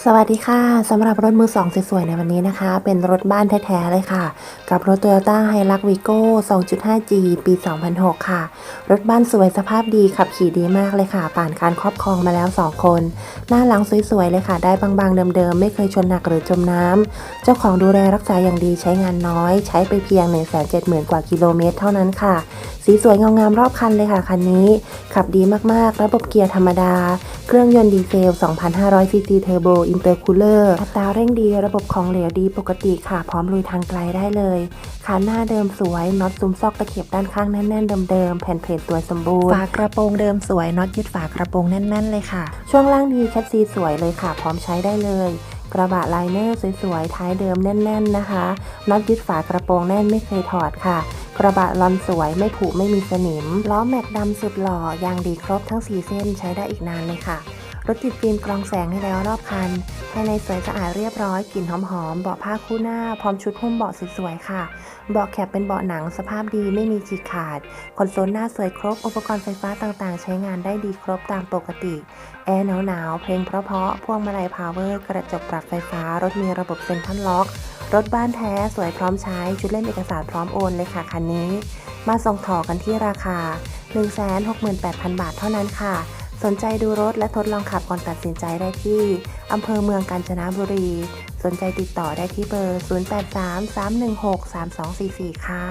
สวัสดีค่ะสำหรับรถมือสองสวยๆในวันนี้นะคะ เป็นรถบ้านแท้ๆเลยค่ะ กับรถ Toyota Hilux Vigo 2.5G ปี 2006 ค่ะ รถบ้านสวยสภาพดีขับขี่ดีมากเลยค่ะ ผ่านการครอบครองมาแล้ว 2 คน หน้าหลังสวยๆเลยค่ะ ได้บางๆเดิมๆ ไม่เคยชนหนักหรือจมน้ำ เจ้าของดูแลรักษาอย่างดีใช้งานน้อย ใช้ไปเพียง 170,000 กว่ากิโลเมตรเท่านั้นค่ะ สีสวยงามๆรอบคันเลยค่ะคันนี้ ขับดีมากๆ ระบบเกียร์ธรรมดา เครื่องยนต์ดีเซล 2,500ซีซีเทอร์โบอินเตอร์คูลเลอร์อัตราเร่งดีระบบของเหลวดีปกติค่ะ พร้อมลุยทางไกลได้เลยขาหน้าเดิมสวยน็อตซุ้มซอกตะเข็บด้านข้างแน่นๆเดิมๆแผ่นเพจสวยสมบูรณ์ฝากระโปรงเดิมสวยน็อตยึดฝากระโปรงแน่น ๆ เลยค่ะ ช่วงล่างดีแคปซีสวยเลยค่ะ พร้อมใช้ได้เลยกระบะไลเนอร์สวยๆ ท้ายเดิมแน่น ๆ นะคะน็อตยึดฝากระโปรงแน่นไม่เคยถอดค่ะ กระบะลอนสวยไม่ผุไม่มีสนิม ล้อแม็กดำสุดหล่อ ยางดีครบทั้ง 4 เส้นใช้ได้อีกนานเลยค่ะ รถติดฟิล์มกรองแสงให้แล้วรอบคัน ภายในสวยสะอาดเรียบร้อยกลิ่นหอมๆ เบาะผ้าคู่หน้า พร้อมชุดหุ้มเบาะสวยๆ ค่ะ เบาะแคปเป็นเบาะหนังสภาพดีไม่มีฉีกขาด คอนโซลหน้าสวยครบ อุปกรณ์ไฟฟ้าต่างๆ ใช้งานได้ดีครบตามปกติ แอร์หนาวๆ เพลงเพราะๆ พวงมาลัยพาวเวอร์ กระจกปรับไฟฟ้า รถมีระบบเซ็นทรัลล็อก รถบ้านแท้สวยพร้อมใช้ ชุดเล่มเอกสารพร้อมโอนเลยค่ะคันนี้ มาส่งต่อกันที่ราคา 168,000 บาทเท่านั้นค่ะ สนใจดูรถและทดลองขับก่อนตัดสินใจได้ที่อำเภอเมืองกาญจนบุรี สนใจติดต่อได้ที่เบอร์ 0833163244 ค่ะ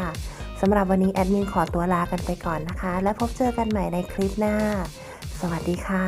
สำหรับวันนี้แอดมินขอตัวลากันไปก่อนนะคะ และพบเจอกันใหม่ในคลิปหน้า สวัสดีค่ะ